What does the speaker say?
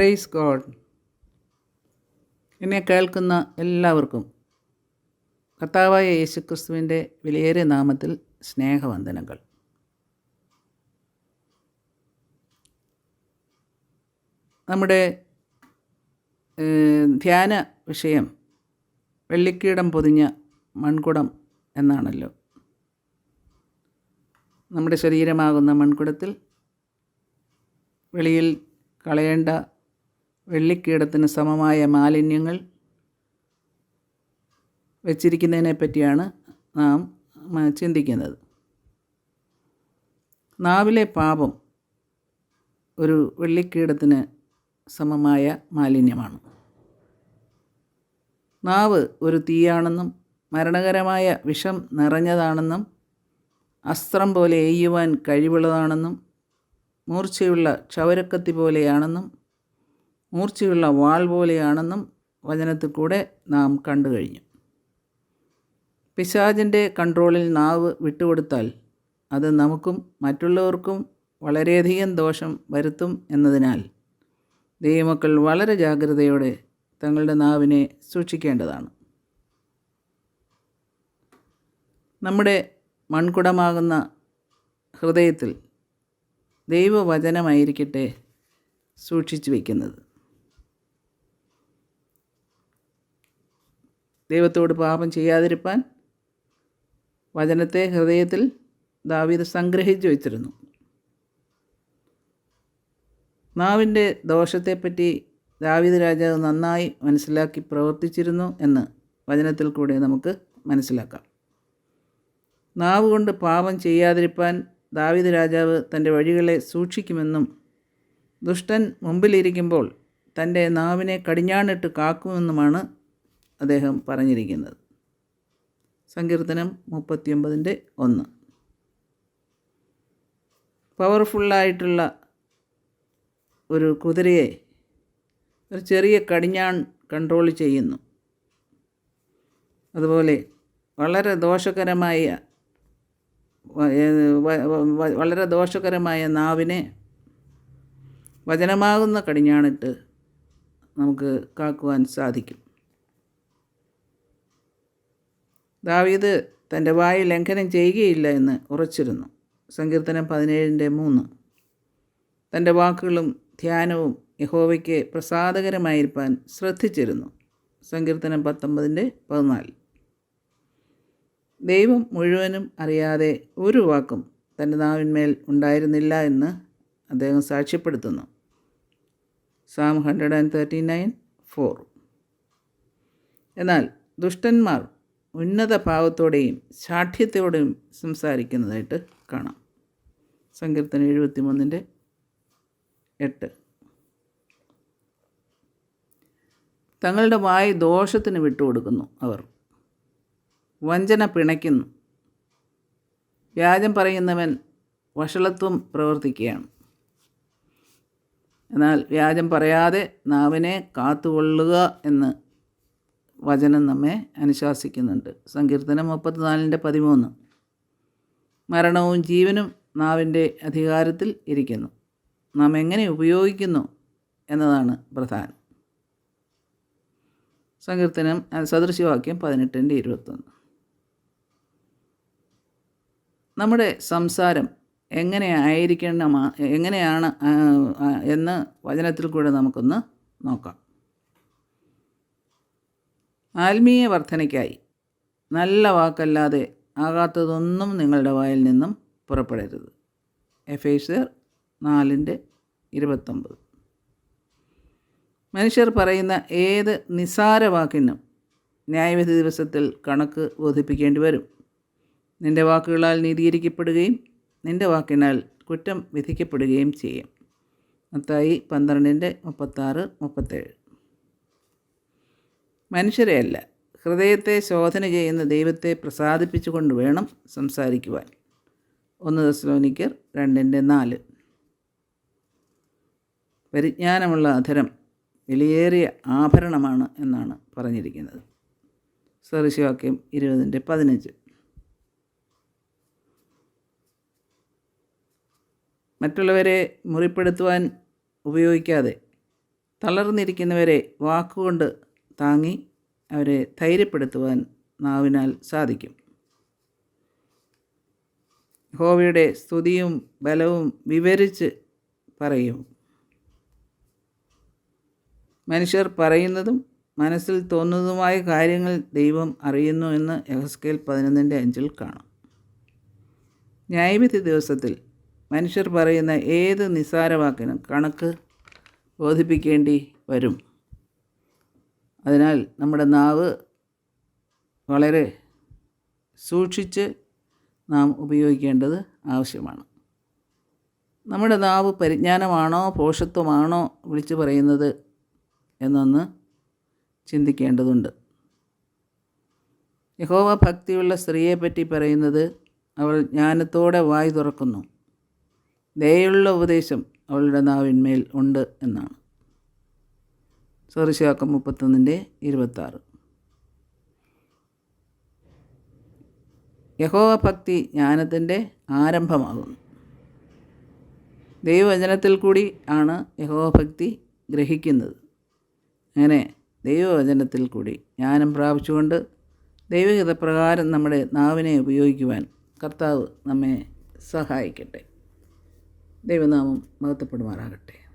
Praise God എന്നെ കേൾക്കുന്ന എല്ലാവർക്കും കർത്താവായ യേശുക്രിസ്തുവിന്റെ വിലയേറിയ നാമത്തിൽ സ്നേഹവന്ദനങ്ങൾ. നമ്മുടെ ധ്യാന വിഷയം വെള്ളിക്കീടം പൊതിഞ്ഞ മൺകുടം എന്നാണല്ലോ. നമ്മുടെ ശരീരമാകുന്ന മൺകുടത്തിൽ വെളിയിൽ കളയേണ്ട വെള്ളിക്കീടത്തിന് സമമായ മാലിന്യങ്ങൾ വച്ചിരിക്കുന്നതിനെ പറ്റിയാണ് നാം ചിന്തിക്കുന്നത്. നാവിലെ പാപം ഒരു വെള്ളിക്കീടത്തിന് സമമായ മാലിന്യമാണ്. നാവ് ഒരു തീയാണെന്നും മരണകരമായ വിഷം നിറഞ്ഞതാണെന്നും അസ്ത്രം പോലെ എയ്യുവാൻ കഴിവുള്ളതാണെന്നും മൂർച്ചയുള്ള ക്ഷൗരക്കത്തി പോലെയാണെന്നും മൂർച്ചയുള്ള വാൾ പോലെയാണെന്നും വചനത്തിൽ കൂടെ നാം കണ്ടു കഴിഞ്ഞു. പിശാചിന്റെ കൺട്രോളിൽ നാവ് വിട്ടുകൊടുത്താൽ അത് നമുക്കും മറ്റുള്ളവർക്കും വളരെയധികം ദോഷം വരുത്തും എന്നതിനാൽ ദൈവമക്കൾ വളരെ ജാഗ്രതയോടെ തങ്ങളുടെ നാവിനെ സൂക്ഷിക്കേണ്ടതാണ്. നമ്മുടെ മൺകുടമാകുന്ന ഹൃദയത്തിൽ ദൈവവചനമായിരിക്കട്ടെ സൂക്ഷിച്ചു വയ്ക്കുന്നത്. ദൈവത്തോട് പാപം ചെയ്യാതിരിപ്പാൻ വചനത്തെ ഹൃദയത്തിൽ ദാവീദ് സംഗ്രഹിച്ചു വച്ചിരുന്നു. നാവിന്റെ ദോഷത്തെപ്പറ്റി ദാവീദ് രാജാവ് നന്നായി മനസ്സിലാക്കി പ്രവർത്തിച്ചിരുന്നു എന്ന് വചനത്തിൽ കൂടെ നമുക്ക് മനസ്സിലാക്കാം. നാവ് കൊണ്ട് പാപം ചെയ്യാതിരിപ്പാൻ ദാവീദ് രാജാവ് തന്റെ വഴികളെ സൂക്ഷിക്കുമെന്നും ദുഷ്ടൻ മുമ്പിലിരിക്കുമ്പോൾ തന്റെ നാവിനെ കടിഞ്ഞാണിട്ട് കാക്കുമെന്നുമാണ് അദ്ദേഹം പറഞ്ഞിരിക്കുന്നത്. സങ്കീർത്തനം മുപ്പത്തിയൊമ്പതിന്റെ ഒന്ന്. പവർഫുള്ളായിട്ടുള്ള ഒരു കുതിരയെ ഒരു ചെറിയ കടിഞ്ഞാൺ കൺട്രോൾ ചെയ്യുന്നു. അതുപോലെ വളരെ ദോഷകരമായ വളരെ ദോഷകരമായ നാവിനെ വചനമാകുന്ന കടിഞ്ഞാണിട്ട് നമുക്ക് കാക്കുവാൻ സാധിക്കും. ദാവീദ് തന്റെ വായു ലംഘനം ചെയ്യുകയില്ല എന്ന് ഉറച്ചിരുന്നു. സങ്കീർത്തനം പതിനേഴിന്റെ മൂന്ന്. തന്റെ വാക്കുകളും ധ്യാനവും യഹോവയ്ക്ക് പ്രസാദകരമായിരിക്കാൻ ശ്രദ്ധിച്ചിരുന്നു. സങ്കീർത്തനം പത്തൊമ്പതിന്റെ പതിനാല്. ദൈവം മുഴുവനും അറിയാതെ ഒരു വാക്കും തന്റെ നാവിന്മേൽ ഉണ്ടായിരുന്നില്ല എന്ന് അദ്ദേഹം സാക്ഷ്യപ്പെടുത്തുന്നു. Psalm hundred and thirty nine four. എന്നാൽ ദുഷ്ടന്മാർ ഉന്നത ഭാവത്തോടെയും ശാഠ്യത്തോടെയും സംസാരിക്കുന്നതായിട്ട് കാണാം. സങ്കീർത്തനം എഴുപത്തി മൂന്നിന്റെ എട്ട്. തങ്ങളുടെ വായ് ദോഷത്തിന് വിട്ടുകൊടുക്കുന്നു അവർ. വഞ്ചന പിണയ്ക്കുന്നു. വ്യാജം പറയുന്നവൻ വഷളത്വം പ്രവർത്തിക്കുകയാണ്. എന്നാൽ വ്യാജം പറയാതെ നാവിനെ കാത്തുകൊള്ളുക എന്ന് വചനം നമ്മെ അനുശാസിക്കുന്നുണ്ട്. സങ്കീർത്തനം മുപ്പത്തിനാലിന്റെ പതിമൂന്ന്. മരണവും ജീവനും നാവിന്റെ അധികാരത്തിൽ ഇരിക്കുന്നു. നാം എങ്ങനെ ഉപയോഗിക്കുന്നു എന്നതാണ് പ്രധാനം. സങ്കീർത്തനം സദൃശ്യവാക്യം പതിനെട്ടിന്റെ ഇരുപത്തൊന്ന്. നമ്മുടെ സംസാരം എങ്ങനെ ആയിരിക്കണം എങ്ങനെയാണ് എന്ന് വചനത്തിൽ കൂടെ നമുക്കൊന്ന് നോക്കാം. ആത്മീയ വർധനയ്ക്കായി. നല്ല വാക്കല്ലാതെ ആകാത്തതൊന്നും നിങ്ങളുടെ വായിൽ നിന്നും പുറപ്പെടരുത്. എഫേസർ നാലിന്റെ ഇരുപത്തൊമ്പത്. മനുഷ്യർ പറയുന്ന ഏത് നിസാര വാക്കിനും ന്യായവിധി ദിവസത്തിൽ കണക്ക് ബോധിപ്പിക്കേണ്ടി വരും. നിന്റെ വാക്കുകളാൽ നീതീകരിക്കപ്പെടുകയും നിന്റെ വാക്കിനാൽ കുറ്റം വിധിക്കപ്പെടുകയും ചെയ്യും. മത്തായി പന്ത്രണ്ടിന്റെ മുപ്പത്താറ് മുപ്പത്തേഴ്. മനുഷ്യരെയല്ല. ഹൃദയത്തെ ശോധന ചെയ്യുന്ന ദൈവത്തെ പ്രസാദിപ്പിച്ചുകൊണ്ട് വേണം സംസാരിക്കുവാൻ. ഒന്ന് ദസ്ലോനിക്കർ രണ്ടിന്റെ നാല്. പരിജ്ഞാനമുള്ള അധരം വിലയേറിയ ആഭരണമാണ് എന്നാണ് പറഞ്ഞിരിക്കുന്നത്. സദൃശവാക്യം ഇരുപതിന്റെ പതിനഞ്ച്. മറ്റുള്ളവരെ മുറിപ്പെടുത്തുവാൻ ഉപയോഗിക്കാതെ തളർന്നിരിക്കുന്നവരെ വാക്കുകൊണ്ട് താങ്ങി അവരെ ധൈര്യപ്പെടുത്തുവാൻ നാവിനാൽ സാധിക്കും. ഹോവയുടെ സ്തുതിയും ബലവും വിവരിച്ച് പറയും. മനുഷ്യർ പറയുന്നതും മനസ്സിൽ തോന്നുന്നതുമായ കാര്യങ്ങൾ ദൈവം അറിയുന്നു എന്ന് യഹസ്കേൽ പതിനൊന്നിന്റെ അഞ്ചിൽ കാണാം. ന്യായവിധി ദിവസത്തിൽ മനുഷ്യർ പറയുന്ന ഏത് നിസ്സാരവാക്കിനും കണക്ക് ബോധിപ്പിക്കേണ്ടി വരും. അതിനാൽ നമ്മുടെ നാവ് വളരെ സൂക്ഷിച്ച് നാം ഉപയോഗിക്കേണ്ടത് ആവശ്യമാണ്. നമ്മുടെ നാവ് പരിജ്ഞാനമാണോ പോഷത്വമാണോ വിളിച്ചു പറയുന്നത് എന്നൊന്ന് ചിന്തിക്കേണ്ടതുണ്ട്. യഹോവ ഭക്തിയുള്ള സ്ത്രീയെപ്പറ്റി പറയുന്നത് അവൾ ജ്ഞാനത്തോടെ വായി തുറക്കുന്നു. ദയുള്ള ഉപദേശം അവളുടെ നാവിന്മേൽ ഉണ്ട് എന്നാണ്. സോറിശാക്കം മുപ്പത്തൊന്നിന്റെ ഇരുപത്താറ്. യഹോവ ഭക്തി ജ്ഞാനത്തിന്റെ ആരംഭമാകുന്നു. ദൈവവചനത്തിൽ കൂടി ആണ് യഹോവ ഭക്തി ഗ്രഹിക്കുന്നത്. അങ്ങനെ ദൈവവചനത്തിൽ കൂടി ജ്ഞാനം പ്രാപിച്ചുകൊണ്ട് ദൈവഹിതപ്രകാരം നമ്മുടെ നാവിനെ ഉപയോഗിക്കുവാൻ കർത്താവ് നമ്മെ സഹായിക്കട്ടെ. ദൈവനാമം മഹത്വപ്പെടുമാറാകട്ടെ.